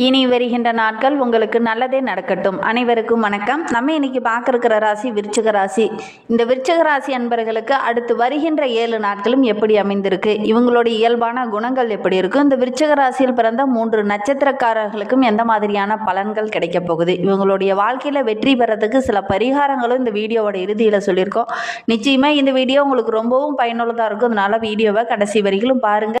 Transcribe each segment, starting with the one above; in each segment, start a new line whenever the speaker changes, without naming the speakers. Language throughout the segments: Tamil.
இனி வருகின்ற நாட்கள் உங்களுக்கு நல்லதே நடக்கட்டும். அனைவருக்கும் வணக்கம். நம்ம இன்னைக்கு பார்க்க ராசி விருச்சிக ராசி. இந்த விருச்சிக ராசி அன்பர்களுக்கு அடுத்து வருகின்ற ஏழு நாட்களும் எப்படி அமைந்திருக்கு? இவங்களுடைய இயல்பான குணங்கள் எப்படி இருக்கும் இந்த விருச்சிக ராசியில் பிறந்த மூன்று நட்சத்திரக்காரர்களுக்கும் எந்த மாதிரியான பலன்கள் கிடைக்க போகுது? இவங்களுடைய வாழ்க்கையில் வெற்றி பெறதுக்கு சில பரிகாரங்களும் இந்த வீடியோவோட இறுதியில் சொல்லியிருக்கோம். நிச்சயமாக இந்த வீடியோ உங்களுக்கு ரொம்பவும் பயனுள்ளதாக இருக்கும். அதனால வீடியோவை கடைசி வரைக்கும் பாருங்கள்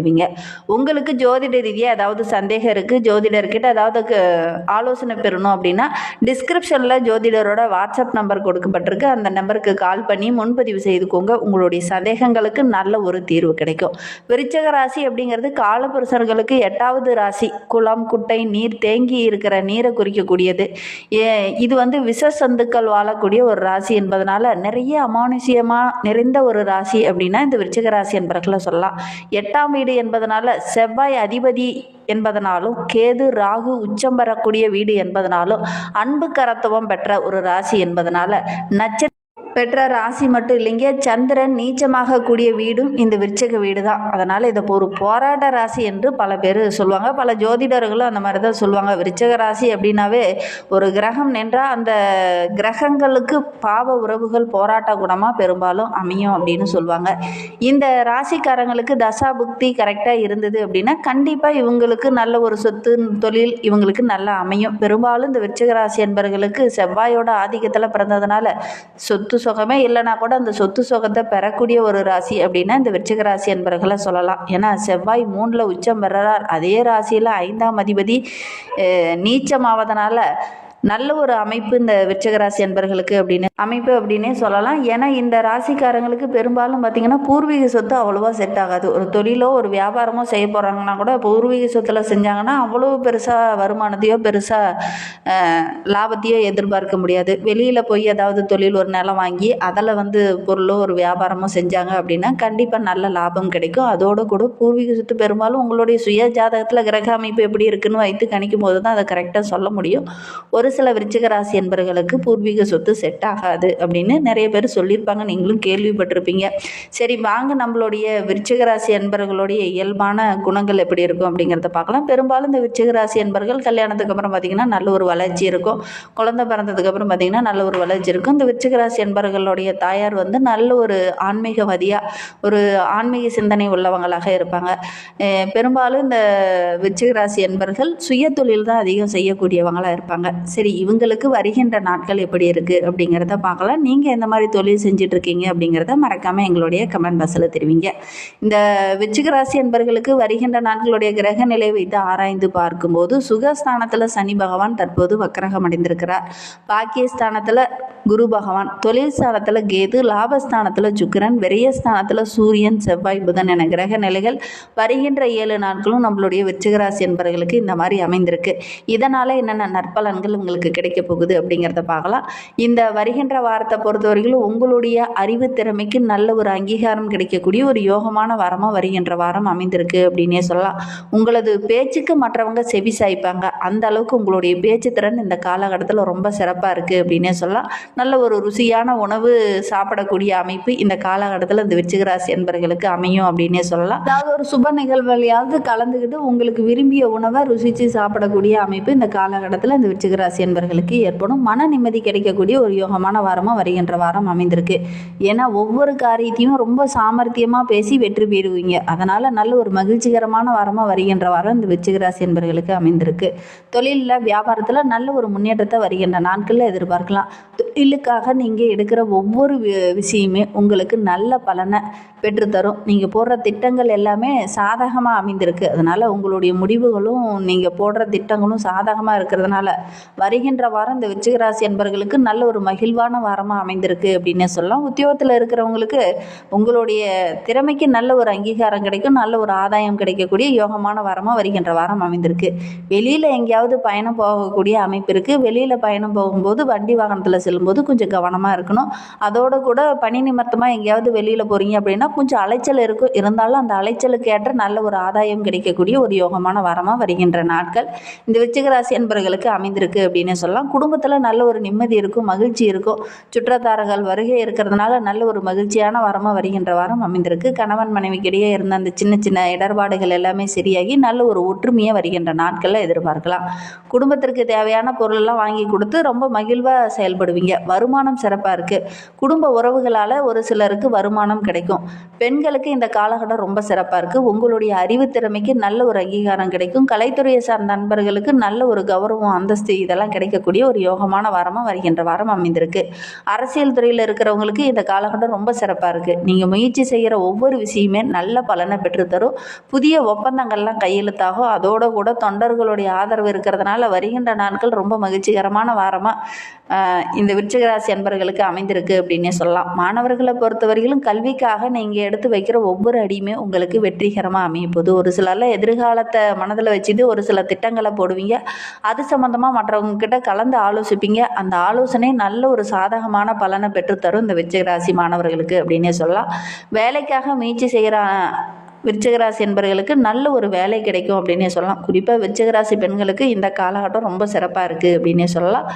போயிடுவீங்க உங்களுக்கு ஜோதிட ரீதியாக ஏதாவது சந்தேகம் இருக்குது ஜோதிடர்கிட்ட ஏதாவது ஆலோசனை பெறணும் அப்படின்னா டிஸ்கிரிப்ஷனில் ஜோதிடரோட வாட்ஸ்அப் நம்பர் கொடுக்கப்பட்டிருக்கு. அந்த நம்பருக்கு கால் பண்ணி முன்பதிவு செய்துக்கோங்க. உங்களுடைய சந்தேகங்களுக்கு நல்ல ஒரு தீர்வு கிடைக்கும். விருச்சக ராசி அப்படிங்கிறது காலபுருஷர்களுக்கு எட்டாவது ராசி. குளம் குட்டை நீர் தேங்கி இருக்கிற நீரை குறிக்கக்கூடியது. ஏ- இது வந்து விஷ சந்துக்கள் வாழக்கூடிய ஒரு ராசி என்பதனால நிறைய அமானுஷியமாக நிறைந்த ஒரு ராசி அப்படின்னா இந்த விருச்சக ராசி என்பர்களை சொல்லலாம். எட்டாம் வீடு என்பதனால செவ்வாய் அதிபதி என்பதனாலும் கேது ராகு உச்சம் பெறக்கூடிய வீடு என்பதனாலும் அன்பு கரத்துவம் பெற்ற ஒரு ராசி என்பதனால நட்சத்திர பெற்ற ராசி மட்டும் இல்லைங்க. சந்திரன் நீச்சமாக கூடிய வீடும் இந்த விருச்சக வீடு தான் அதனால் இதை ஒரு போராட்ட ராசி என்று பல பேர் சொல்லுவாங்க. பல ஜோதிடர்களும் அந்த மாதிரி தான் சொல்லுவாங்க. விருச்சக ராசி அப்படின்னாவே ஒரு கிரகம் நின்றால் அந்த கிரகங்களுக்கு பாவ உறவுகள் போராட்ட குணமாக பெரும்பாலும் அமையும் அப்படின்னு சொல்லுவாங்க. இந்த ராசிக்காரங்களுக்கு தசா புக்தி கரெக்டாக இருந்தது அப்படின்னா கண்டிப்பாக இவங்களுக்கு நல்ல ஒரு சொத்து தொழில் இவங்களுக்கு நல்லா அமையும். பெரும்பாலும் இந்த விருச்சக ராசி என்பவர்களுக்கு செவ்வாயோட ஆதிக்கத்தில் பிறந்ததுனால சொத்து சுகமே இல்லைனா கூட அந்த சொத்து சுகத்தை பெறக்கூடிய ஒரு ராசி அப்படின்னா இந்த விருச்சிக ராசி என்பவர்களை சொல்லலாம். ஏன்னா செவ்வாய் மூணில் உச்சம் பெறார் அதே ராசியில் ஐந்தாம் அதிபதி நீச்சம் நீச்சமாவதனால நல்ல ஒரு அமைப்பு இந்த விருச்சகராசி ராசி அப்படின்னு. அமைப்பு அப்படின்னே சொல்லலாம். ஏன்னா இந்த ராசிக்காரங்களுக்கு பெரும்பாலும் பார்த்தீங்கன்னா பூர்வீக சொத்து அவ்வளோவா செட் ஆகாது. ஒரு தொழிலோ ஒரு வியாபாரமோ செய்ய போகிறாங்கன்னா கூட பூர்வீக சொத்தில் செஞ்சாங்கன்னா அவ்வளோ பெருசாக வருமானத்தையோ பெருசாக லாபத்தையோ எதிர்பார்க்க முடியாது. வெளியில் போய் ஏதாவது தொழில் ஒரு நிலம் வாங்கி அதில் வந்து பொருளோ ஒரு வியாபாரமோ செஞ்சாங்க அப்படின்னா கண்டிப்பாக நல்ல லாபம் கிடைக்கும். அதோடு கூட பூர்வீக சொத்து பெரும்பாலும் உங்களுடைய சுய ஜாதகத்தில் கிரக அமைப்பு எப்படி இருக்குன்னு வைத்து கணிக்கும் போது தான் அதை கரெக்டாக சொல்ல முடியும். ஒரு சில விருச்சிக ராசி என்பர்களுக்கு பூர்வீக சொத்து செட் ஆகாது அப்படின்னு நிறைய பேர் சொல்லியிருப்பாங்க. நீங்களும் கேள்விப்பட்டிருப்பீங்க. சரி வாங்க நம்மளுடைய விருச்சிக ராசி என்பர்களுடைய இயல்பான குணங்கள் எப்படி இருக்கும் அப்படிங்கிறத பார்க்கலாம். பெரும்பாலும் இந்த விருச்சிக ராசி என்பர்கள் கல்யாணத்துக்கு அப்புறம் பார்த்திங்கன்னா நல்ல ஒரு வளர்ச்சி இருக்கும். குழந்தை பிறந்ததுக்கு அப்புறம் பார்த்திங்கன்னா நல்ல ஒரு வளர்ச்சி இருக்கும். இந்த விருச்சிக ராசி என்பர்களுடைய தாயார் வந்து நல்ல ஒரு ஆன்மீகவாதியாக ஒரு ஆன்மீக சிந்தனை உள்ளவங்களாக இருப்பாங்க. பெரும்பாலும் இந்த விருச்சிக ராசி என்பர்கள் சுய தொழில் தான் அதிகம் செய்யக்கூடியவங்களாக இருப்பாங்க. சரி சரி இவங்களுக்கு வருகின்ற நாட்கள் எப்படி இருக்குது அப்படிங்கிறத பார்க்கலாம். நீங்கள் எந்த மாதிரி தொழில் செஞ்சுட்டு இருக்கீங்க அப்படிங்கிறத மறக்காமல் எங்களுடைய கமெண்ட் பாக்ஸில் தெரிவிங்க. இந்த விருச்சிக ராசி என்பர்களுக்கு வருகின்ற நாட்களுடைய கிரக நிலை வைத்து ஆராய்ந்து பார்க்கும்போது சுகஸ்தானத்தில் சனி பகவான் தற்போது வக்கரகம் அடைந்திருக்கிறார். பாக்கியஸ்தானத்தில் குரு பகவான் தொழில் ஸ்தானத்தில் கேது லாபஸ்தானத்தில் சுக்கரன் விரயஸ்தானத்தில் சூரியன் செவ்வாய் புதன் என கிரக நிலைகள் வருகின்ற ஏழு நாட்களும் நம்மளுடைய விருச்சிக என்பர்களுக்கு என்பவர்களுக்கு இந்த மாதிரி அமைந்திருக்கு. இதனால் என்னென்ன நற்பலன்கள் உங்களுக்கு கிடைக்க போகுது அப்படிங்கிறத பார்க்கலாம். இந்த வருகின்ற வாரத்தை பொறுத்தவரையிலும் உங்களுடைய அறிவு திறமைக்கு நல்ல ஒரு அங்கீகாரம் கிடைக்கக்கூடிய ஒரு யோகமான வாரமாக வருகின்ற வாரம் அமைந்திருக்கு அப்படின்னே சொல்லலாம். உங்களது பேச்சுக்கு மற்றவங்க செவி சாய்ப்பாங்க. அந்த அளவுக்கு உங்களுடைய பேச்சு திறன் இந்த காலகட்டத்தில் ரொம்ப சிறப்பாக இருக்குது அப்படின்னே சொல்லலாம். நல்ல ஒரு ருசியான உணவு சாப்பிடக்கூடிய அமைப்பு இந்த காலகட்டத்தில் இந்த விச்சிகராசி என்பர்களுக்கு என்பவர்களுக்கு அமையும் அப்படின்னே சொல்லலாம். அதாவது ஒரு சுப நிகழ்வுலையாவது கலந்துக்கிட்டு உங்களுக்கு விரும்பிய உணவை ருசித்து சாப்பிடக்கூடிய அமைப்பு இந்த காலகட்டத்தில் இந்த விச்சிகராசி ராசி என்பவர்களுக்கு ஏற்படும் மன நிம்மதி கிடைக்கக்கூடிய ஒரு யோகமான வாரமாக வருகின்ற வாரம் அமைந்திருக்கு. ஏன்னா ஒவ்வொரு காரியத்தையும் ரொம்ப சாமர்த்தியமாக பேசி வெற்றி பெறுவீங்க. அதனால் நல்ல ஒரு மகிழ்ச்சிகரமான வாரமாக வருகின்ற வாரம் இந்த விச்சிக ராசி என்பர்களுக்கு அமைந்திருக்கு. தொழிலில் வியாபாரத்தில் நல்ல ஒரு முன்னேற்றத்தை வருகின்ற நாட்களில் எதிர்பார்க்கலாம். தொழிலுக்காக நீங்கள் எடுக்கிற ஒவ்வொரு வி- விஷயமே உங்களுக்கு நல்ல பலனை பெற்றுத்தரும். நீங்கள் போடுற திட்டங்கள் எல்லாமே சாதகமாக அமைந்திருக்கு. அதனால் உங்களுடைய முடிவுகளும் நீங்கள் போடுற திட்டங்களும் சாதகமாக இருக்கிறதுனால வருகின்ற வாரம் இந்த விருச்சிகராசி என்பர்களுக்கு நல்ல ஒரு மகிழ்வான வாரமாக அமைந்திருக்கு அப்படின்னு சொல்லலாம். உத்தியோகத்தில் இருக்கிறவங்களுக்கு உங்களுடைய திறமைக்கு நல்ல ஒரு அங்கீகாரம் கிடைக்கும் நல்ல ஒரு ஆதாயம் கிடைக்கக்கூடிய யோகமான வாரமாக வருகின்ற வாரம் அமைந்திருக்கு. வெளியில் எங்கேயாவது பயணம் போகக்கூடிய அமைப்பு இருக்குது வெளியில் பயணம் போகும்போது வண்டி வாகனத்தில் செல்லும்போது கொஞ்சம் கவனமாக இருக்கணும். அதோடு கூட பணி நிமித்தமாக எங்கேயாவது வெளியில் போகிறீங்க அப்படின்னா கொஞ்சம் அலைச்சல் இருக்கும் இருந்தாலும் அந்த அலைச்சலுக்கு ஏற்ற நல்ல ஒரு ஆதாயம் கிடைக்கக்கூடிய ஒரு யோகமான வாரமாக வருகின்ற நாட்கள் இந்த விருச்சிகராசி என்பர்களுக்கு அமைந்திருக்கு அப்படின்னு சொல்லலாம். குடும்பத்தில் நல்ல ஒரு நிம்மதி இருக்கும் மகிழ்ச்சி இருக்கும். சுற்றத்தாரர்கள் வருகை இருக்கிறதுனால நல்ல ஒரு மகிழ்ச்சியான வாரமாக வருகின்ற வாரம் அமைந்திருக்கு. கணவன் மனைவிக்கிடையே இருந்த அந்த சின்ன சின்ன இடர்பாடுகள் எல்லாமே சரியாகி நல்ல ஒரு ஒற்றுமையாக வருகின்ற நாட்களில் எதிர்பார்க்கலாம். குடும்பத்திற்கு தேவையான பொருளெல்லாம் வாங்கி கொடுத்து ரொம்ப மகிழ்வாக செயல்படுவீங்க. வருமானம் சிறப்பாக இருக்குது குடும்ப உறவுகளால் ஒரு சிலருக்கு வருமானம் கிடைக்கும். பெண்களுக்கு இந்த காலகட்டம் ரொம்ப சிறப்பாக இருக்குது உங்களுடைய அறிவு திறமைக்கு நல்ல ஒரு அங்கீகாரம் கிடைக்கும். கலைத்துறையை சார்ந்த நண்பர்களுக்கு நல்ல ஒரு கௌரவம் அந்தஸ்து இதெல்லாம் கிடைக்கக்கூடிய ஒரு யோகமான வாரமாக வருகின்ற வாரம் அமைந்திருக்கு. அரசியல் துறையில் இருக்கிறவங்களுக்கு இந்த காலகட்டம் ரொம்ப சிறப்பாக இருக்குது நீங்கள் முயற்சி செய்கிற ஒவ்வொரு விஷயமே நல்ல பலனை பெற்றுத்தரும். புதிய ஒப்பந்தங்கள்லாம் கையெழுத்தாகும். அதோட கூட தொண்டர்களுடைய ஆதரவு இருக்கிறதுனால வருகின்ற நாட்கள் ரொம்ப மகிழ்ச்சிகரமான வாரமாக இந்த விருச்சிகராசி அன்பர்களுக்கு அமைந்திருக்கு அப்படின்னே சொல்லலாம். மாணவர்களை பொறுத்தவரையிலும் கல்விக்காக நீங்கள் எடுத்து வைக்கிற ஒவ்வொரு அடியுமே உங்களுக்கு வெற்றிகரமாக அமையும் போது ஒரு சிலரில் எதிர்காலத்தை மனதில் வச்சுட்டு ஒரு சில திட்டங்களை போடுவீங்க. அது சம்மந்தமாக மற்றவங்க கிட்ட கலந்து ஆலோசிப்பீங்க. அந்த ஆலோசனை நல்ல ஒரு சாதகமான பலனை பெற்றுத்தரும் இந்த விருச்சிக ராசி மாணவர்களுக்கு அப்படின்னே சொல்லலாம். வேலைக்காக முயற்சி செய்கிற விருச்சகராசி என்பவர்களுக்கு நல்ல ஒரு வேலை கிடைக்கும் அப்படின்னே சொல்லலாம். குறிப்பாக விருச்சகராசி பெண்களுக்கு இந்த காலகட்டம் ரொம்ப சிறப்பாக இருக்குது அப்படின்னே சொல்லலாம்.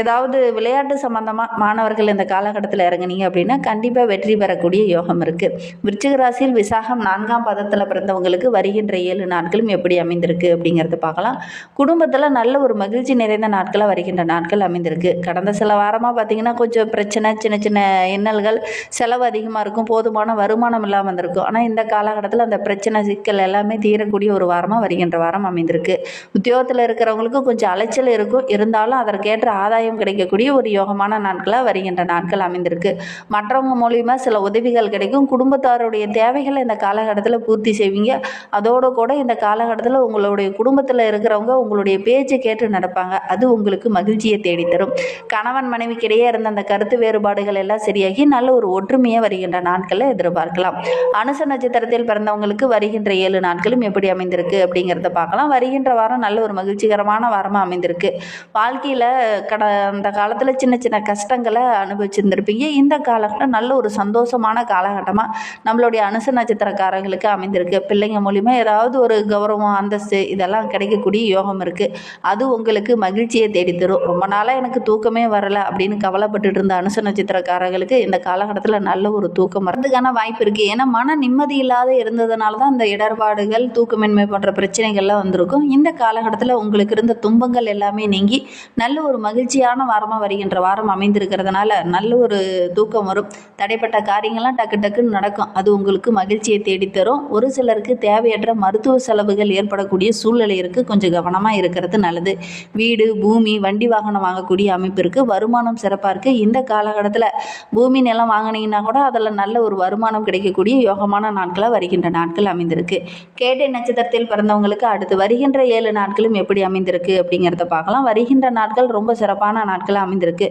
ஏதாவது விளையாட்டு சம்மந்தமாக மாணவர்கள் இந்த காலகட்டத்தில் இறங்குனீங்க அப்படின்னா கண்டிப்பாக வெற்றி பெறக்கூடிய யோகம் இருக்குது விருச்சகராசியில் விசாகம் நான்காம் பதத்தில் பிறந்தவங்களுக்கு வருகின்ற ஏழு நாட்களும் எப்படி அமைந்திருக்கு அப்படிங்கிறத பார்க்கலாம். குடும்பத்தில் நல்ல ஒரு மகிழ்ச்சி நிறைந்த நாட்களாக வருகின்ற நாட்கள் அமைந்திருக்கு. கடந்த சில வாரமாக பார்த்தீங்கன்னா கொஞ்சம் பிரச்சனை சின்ன சின்ன இன்னல்கள் செலவு அதிகமாக இருக்கும் போதுமான வருமானம் இல்லாமல் வந்திருக்கும் ஆனால் இந்த காலகட்டத்தில் அந்த பிரச்சனை சிக்கல் எல்லாமே தீரக்கூடிய ஒரு வாரமாக வருகின்ற வாரம் அமைந்திருக்கு. உத்தியோகத்தில் இருக்கிறவங்களுக்கு கொஞ்சம் அலைச்சல் இருக்கும். இருந்தாலும் அதற்கேற்ற ஆதாயம் கிடைக்கக்கூடிய ஒரு யோகமான நாட்களாக வருகின்ற நாட்கள் அமைந்திருக்கு. மற்றவங்க மூலியமாக சில உதவிகள் கிடைக்கும். குடும்பத்தாருடைய தேவைகளை இந்த காலகட்டத்தில் பூர்த்தி செய்வீங்க. அதோடு கூட இந்த காலகட்டத்தில் உங்களுடைய குடும்பத்தில் இருக்கிறவங்க உங்களுடைய பேச்சை கேட்டு நடப்பாங்க. அது உங்களுக்கு மகிழ்ச்சியை தேடித்தரும். கணவன் மனைவிக்கிடையே இருந்த அந்த கருத்து வேறுபாடுகள் எல்லாம் சரியாகி நல்ல ஒரு ஒற்றுமையாக வருகின்ற நாட்களை எதிர்பார்க்கலாம். அனுச நட்சத்திரத்தில் பிறந்தவங்களுக்கு வருகின்ற ஏழு நாட்களும் எப்படி அமைந்திருக்கு அப்படிங்கிறத பார்க்கலாம். வருகின்ற வாரம் நல்ல ஒரு மகிழ்ச்சிகரமான வாரமாக அமைந்திருக்கு. வாழ்க்கையில் கட அந்த காலத்தில் சின்ன சின்ன கஷ்டங்களை அனுபவிச்சிருந்திருப்பீங்க. இந்த காலகட்டம் நல்ல ஒரு சந்தோஷமான காலகட்டமாக நம்மளுடைய அனுச நட்சத்திரக்காரங்களுக்கு அமைந்திருக்கு. பிள்ளைங்க மூலிமா ஏதாவது ஒரு கௌரவம் அந்தஸ்து இதெல்லாம் கிடைக்கக்கூடிய யோகம் இருக்குது அது உங்களுக்கு மகிழ்ச்சியை தேடித்தரும் ரொம்ப நாளாக எனக்கு தூக்கமே வரலை அப்படின்னு கவலைப்பட்டுட்டு இருந்த அனுச நட்சத்திரக்காரர்களுக்கு இந்த காலகட்டத்தில் நல்ல ஒரு தூக்கம் வரதுக்கான வாய்ப்பு இருக்குது ஏன்னா மன நிம்மதி இல்லாத இருந்ததுனால தான் இந்த இடர்பாடுகள் தூக்கமின்மை போன்ற பிரச்சனைகள்லாம் வந்திருக்கும். இந்த காலகட்டத்தில் உங்களுக்கு இருந்த துன்பங்கள் எல்லாமே நீங்கி நல்ல ஒரு மகிழ்ச்சியான வாரமாக வருகின்ற வாரம் அமைந்திருக்கிறதுனால நல்ல ஒரு தூக்கம் வரும். தடைப்பட்ட காரியங்கள்லாம் டக்கு டக்குன்னு நடக்கும். அது உங்களுக்கு மகிழ்ச்சியை தேடித்தரும். ஒரு சிலருக்கு தேவையற்ற மருத்துவ செலவுகள் ஏற்படக்கூடிய சூழ்நிலை இருக்குது கொஞ்சம் கவனமாக இருக்கிறது நல்லது. வீடு பூமி வண்டி வாகனம் வாங்கக்கூடிய அமைப்பு இருக்குது வருமானம் சிறப்பாக இருக்குது இந்த காலகட்டத்தில் பூமி நிலம் வாங்கினீங்கன்னா கூட அதில் நல்ல ஒரு வருமானம் கிடைக்கக்கூடிய யோகமான நாட்களாக வருகின்ற நாட்கள் அமைந்திருக்கு. கேட்டை நட்சத்திரத்தில் பிறந்தவங்களுக்கு அடுத்து வருகின்ற ஏழு நாட்களும் எப்படி அமைந்திருக்கு அப்படிங்கிறத பார்க்கலாம். வருகின்ற நாட்கள் ரொம்ப சிறப்பான நாட்களாக அமைந்திருக்கு.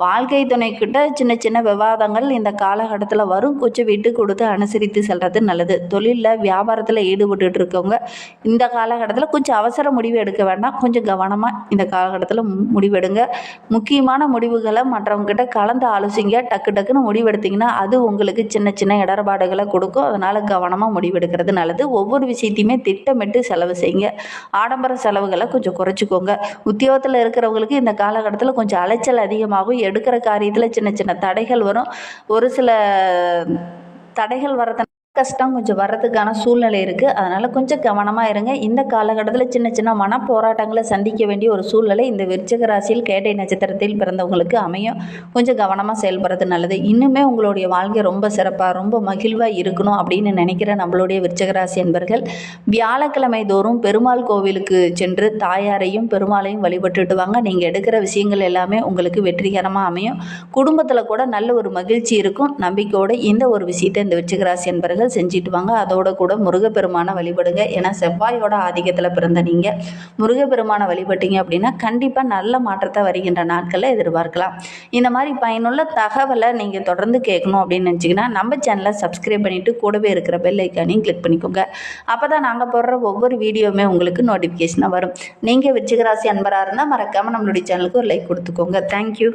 வாழ்க்கை துணைக்கிட்ட சின்ன சின்ன விவாதங்கள் இந்த காலகட்டத்தில் வரும். கொஞ்சம் விட்டு கொடுத்து அனுசரித்து செல்வது நல்லது. தொழிலில் வியாபாரத்தில் ஈடுபட்டுட்டு இருக்கவங்க இந்த காலகட்டத்தில் கொஞ்சம் அவசர முடிவு எடுக்க வேண்டாம். கொஞ்சம் கவனமாக இந்த காலகட்டத்தில் மு- முடிவெடுங்க. முக்கியமான முடிவுகளை மற்றவங்ககிட்ட கலந்து ஆலோசிங்க. டக்கு டக்குன்னு முடிவெடுத்தீங்கன்னா அது உங்களுக்கு சின்ன சின்ன இடர்பாடுகளை கொடுக்கும். அதனால் கவனமாக முடிவெடுக்கிறது நல்லது. ஒவ்வொரு விஷயத்தையுமே திட்டமிட்டு செலவு செய்யுங்க. ஆடம்பர செலவுகளை கொஞ்சம் குறைச்சிக்கோங்க. உத்தியோகத்தில் இருக்கிறவங்களுக்கு இந்த காலகட்டத்தில் கொஞ்சம் அலைச்சல் அதிகமாகும் எடுக்கிற காரியத்தில் சின்ன சின்ன தடைகள் வரும். ஒரு சில தடைகள் வரத்தை கஷ்டம் கொஞ்சம் வர்றதுக்கான சூழ்நிலை இருக்குது அதனால் கொஞ்சம் கவனமாக இருங்க. இந்த காலகட்டத்தில் சின்ன சின்ன மன போராட்டங்களை சந்திக்க வேண்டிய ஒரு சூழ்நிலை இந்த விருச்சக ராசியில் கேட்டை நட்சத்திரத்தில் பிறந்தவங்களுக்கு அமையும். கொஞ்சம் கவனமாக செயல்படுறது நல்லது. இன்னுமே உங்களுடைய வாழ்க்கை ரொம்ப சிறப்பாக ரொம்ப மகிழ்வாக இருக்கணும் அப்படின்னு நினைக்கிற நம்மளுடைய விருச்சக ராசி என்பர்கள் வியாழக்கிழமை தோறும் பெருமாள் கோவிலுக்கு சென்று தாயாரையும் பெருமாளையும் வழிபட்டுட்டு வாங்க. நீங்கள் எடுக்கிற விஷயங்கள் எல்லாமே உங்களுக்கு வெற்றிகரமாக அமையும். குடும்பத்தில் கூட நல்ல ஒரு மகிழ்ச்சி இருக்கும். நம்பிக்கையோடு இந்த ஒரு விஷயத்தை இந்த விருச்சக ராசி என்பர்கள் வழிபாடுகளை செஞ்சுட்டு வாங்க. அதோட கூட முருகப்பெருமானை வழிபடுங்க. ஏன்னா செவ்வாயோட ஆதிக்கத்தில் பிறந்த நீங்கள் முருகப்பெருமானை வழிபட்டீங்க அப்படின்னா கண்டிப்பாக நல்ல மாற்றத்தை வருகின்ற நாட்களில் எதிர்பார்க்கலாம். இந்த மாதிரி பயனுள்ள தகவலை நீங்கள் தொடர்ந்து கேட்கணும் அப்படின்னு நினச்சிங்கன்னா நம்ம சேனலை சப்ஸ்கிரைப் பண்ணிவிட்டு கூடவே இருக்கிற பெல் ஐக்கானையும் கிளிக் பண்ணிக்கோங்க. அப்போ தான் நாங்கள் போடுற ஒவ்வொரு வீடியோவுமே உங்களுக்கு நோட்டிஃபிகேஷனாக வரும். நீங்கள் விச்சிகராசி அன்பராக இருந்தால் மறக்காமல் நம்மளுடைய சேனலுக்கு ஒரு லைக் கொடுத்துக்கோங்க. தேங்க்யூ